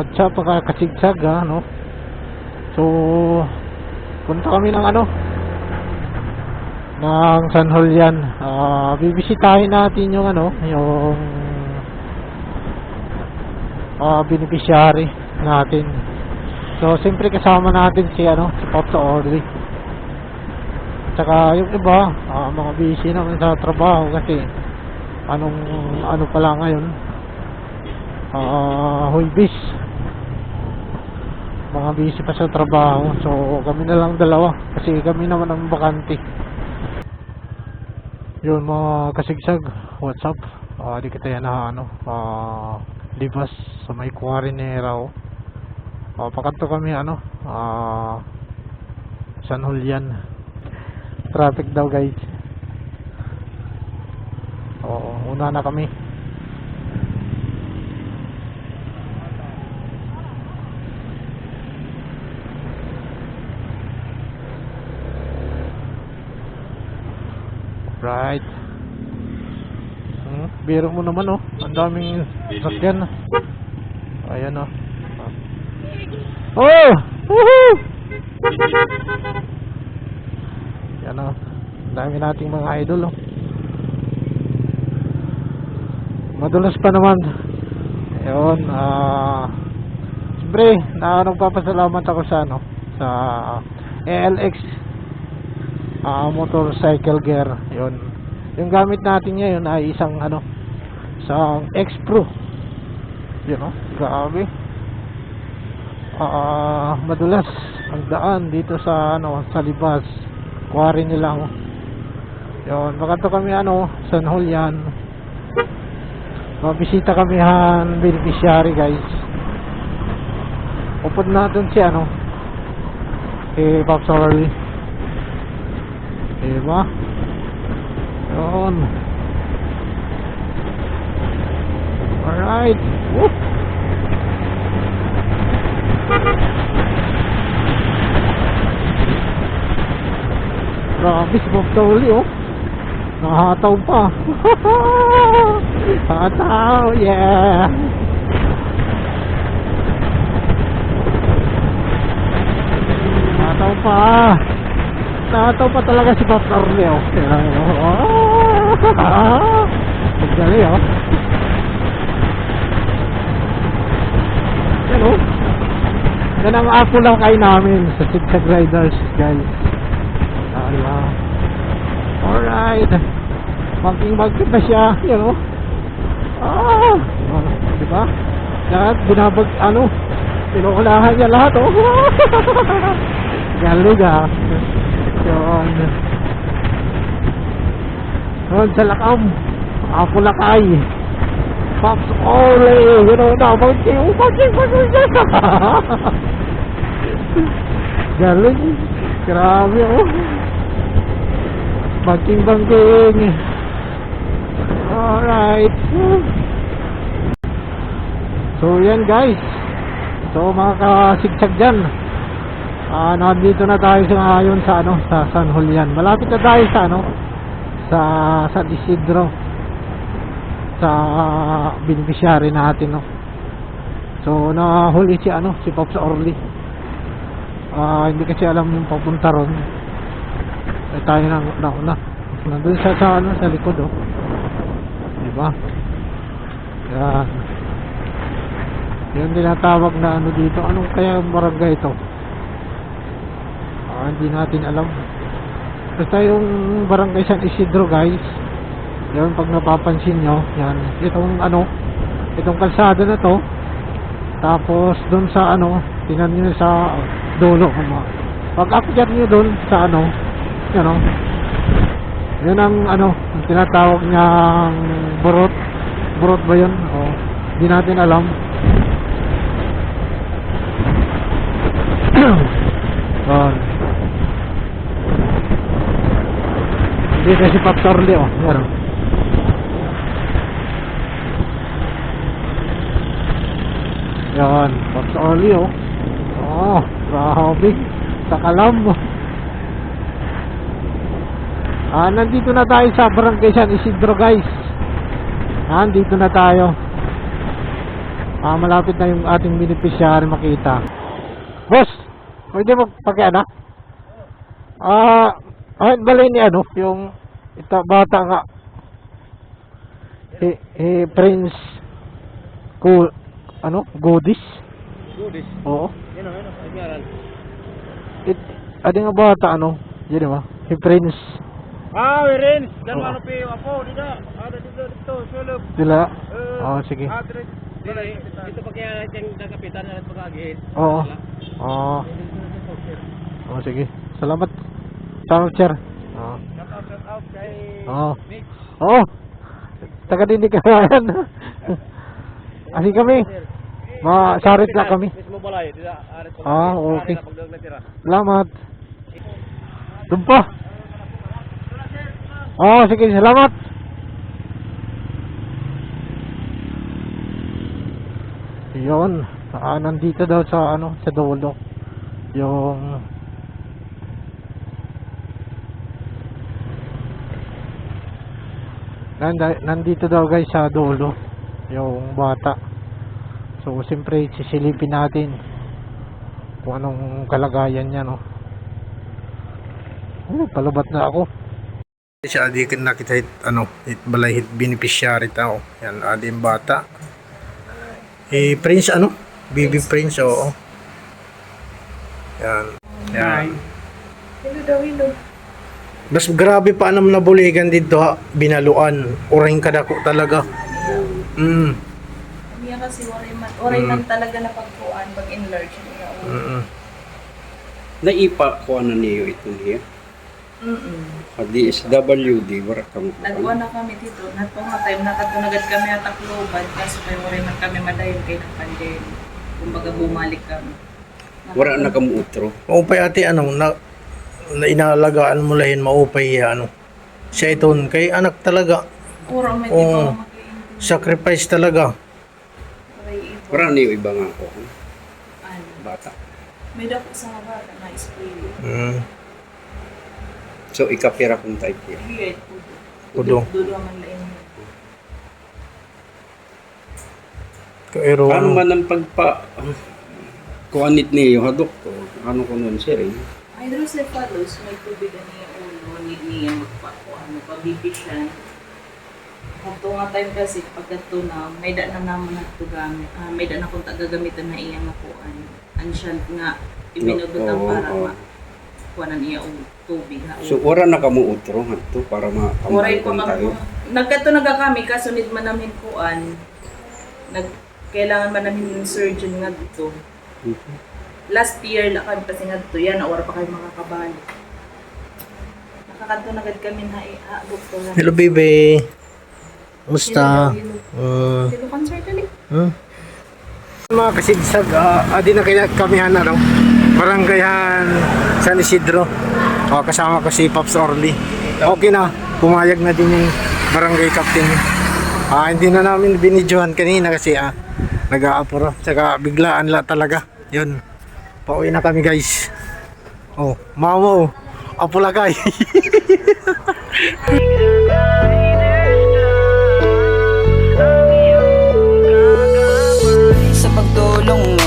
What's up, mga kasigsag, ha, no? So, punta kami ng ano, ng San Julian. Ah, bibisitahin natin yung ano, yung ah beneficiary natin. So, siyempre kasama natin si ano, si Pops Orly. Tsaka yung iba, ah, mga busy naman sa trabaho kasi anong ano pala ngayon ah hulbis mga busy pa sa trabaho so kami na lang dalawa kasi kami naman ang bakante yun mga kasigsag what's up ah di kita yan na ano ah libas sa may Quarinera oh. ah pakanto kami ano ah San Julian traffic daw guys Oo, una na kami. Right. Hmm, biro mo naman oh. Ang daming sakyan. Ayan oh. Oh! Woohoo! Yan oh. Ang dami nating mga idol oh. Madulas pa naman. Ayun, ah Siyempre, na nagpapasalamat ako sa ano, sa ALX ah motorcycle gear. Yun. Yung gamit natin ngayon ay isang ano, isang X Pro. Yun oh, grabe. Ah, madulas ang daan dito sa ano, sa Libas. Quarry nila oh. Yun, kami ano, San Julian. Mabisita kami han beneficiary guys. Upod natin si ano. Si Pops Orly. Diba? Yun. Alright. Woo! Grabe si Pops Orly oh. Nakahataw pa. Hataw, yeah. Nakahataw pa. Nakahataw pa talaga si Pop Carne, oh. Oh. Magdali, oh. Yan, oh. Yan ang apo lang kayo namin sa Sigsag Riders, guys. Allah. Alright. Maging magkit na siya. Yan o. Ah! ah diba? Lahat binabag, ano, pinukulahan niya lahat o. Galing ah. Yun. Yun, sa lakam. Ako lakay. Pops Ole. You know na, magking, magking, magking. Galing. Grabe oh. Bangking bangking. Alright. So yan guys. So mga kasigsag dyan. Ah, nandito na tayo sa ngayon sa ano, sa San Julian. Malapit na tayo sa ano, sa San Isidro. Sa beneficiary natin, no. So nahuli si ano, si Pops Orly. Ah, hindi kasi alam yung papunta ron ay tayo na nauna nandun siya sa ano sa likod oh diba yan yan tinatawag na ano dito anong kaya barangay ito ah, hindi natin alam. Basta yung barangay San Isidro guys yan pag napapansin nyo yan itong ano itong kalsada na to tapos dun sa ano tinan nyo sa dulo pag akyat nyo dun sa ano yan o yun ang ano ang tinatawag niyang burot. Burot ba yun? O hindi natin alam. Yan. Hindi kasi Pops Orly o yan o yan Pops Orly o oh grabe takalam Ah, nandito na tayo sa Barangay San Isidro, guys. Ah, nandito na tayo. Ah, malapit na yung ating beneficiary makita. Boss, pwede mo pakiana? Ah, ah, balay ni ano, yung ita bata nga. Eh, eh, Prince Cool, ano, Godis? Goodies. Oo. Yan o, yan o. Ay. It, adi nga bata, ano, yun ba? Si Prince, Ah, Wirin! Dan Oo. ano pi ako dito. Ada dito dito sulub. sila. Eh, Oo, sige. Adres. Dito pa kaya yung kapitan na pagkagit. Oo. Oo. Oh, sige. Salamat. Salamat, sir. Oo. Shout out, shout out kay Oo. Nick. Oo. Taga din ka yan. Asi kami. Masarit na kami. Mismo balay. Ah, okay. Salamat. Doon pa. Oo, sige. Salamat. Yun. Ah, nandito daw sa ano, sa dulo. Yung nandito daw guys sa dulo yung bata. So siyempre sisilipin natin kung anong kalagayan niya no. Ay, palubat na ako. Siya adi kin nakita hit, ano, hit balay hit beneficiary tao. Yan adi yung bata. Eh Prince ano? Baby Prince oo. Yan. Yan. Hello daw, hello. Mas grabe pa anam nabuligan dito ha, binaluan. Uring kadako talaga. Mm. Niya kasi waray man, waray man talaga na pagkuan pag enlarge niya. Mm. Naipa ko ano niyo ito niya. Mm. Sa DSWD, wala kang Nagwa na kami dito. Nato nga time nakatulagad kami at akloban kasi kay waray man kami madayon kay ng pandemic. Kumbaga bumalik kami. Wala na kamuutro. Maupay ate ano na, na inalagaan mo lahin maupay ano. Siya iton kay anak talaga. Puro may makaintindi. Sacrifice talaga. Wala niyo iba nga ako. Ano. Bata. May dako sa nga bata na spray. Mm. So, ikapira kong type niya. Pudo. Pudo. Dudo man lain. Pero Ano man ang pagpa... Kuanit niyo, ha, doktor? Ano ko nun, sir? eh? Hydrocephalus, may tubig ani yung ulo, ni niya magpako, ano, pabipisyan. Ato nga time kasi, pagkato na, may da na naman na ito gamit, ah, may da na kung tagagamitan na iyang nakuan. Ansyant nga, ibinudutan Oo, para ma kuanan iya og tubig ha. So, wala na kamuutro, ha, to, para Oray ko tayo. Nagkato naga kami, kasunod man namin kuan. Nag, kailangan man namin surgeon nga dito. Mhm. Last year na kami kasi nga to yan, or pa kayo makakabalik. Nakakanto na agad kami na ah, doktor. Hello baby. Kumusta? Hello, Uh, hello, cancer dali. hmm? Mga kasigsag, uh, adi na kaya kami han ano, barangayhan San Isidro. O, kasama ko si Pops Orly. Okay na, pumayag na din yung barangay captain. Ah, hindi na namin binidyohan kanina kasi ah, nag-aapuro. Tsaka biglaan la talaga. Yun. Pauwi na kami guys. Oh, mama oh. Apulagay. Sa pagtulong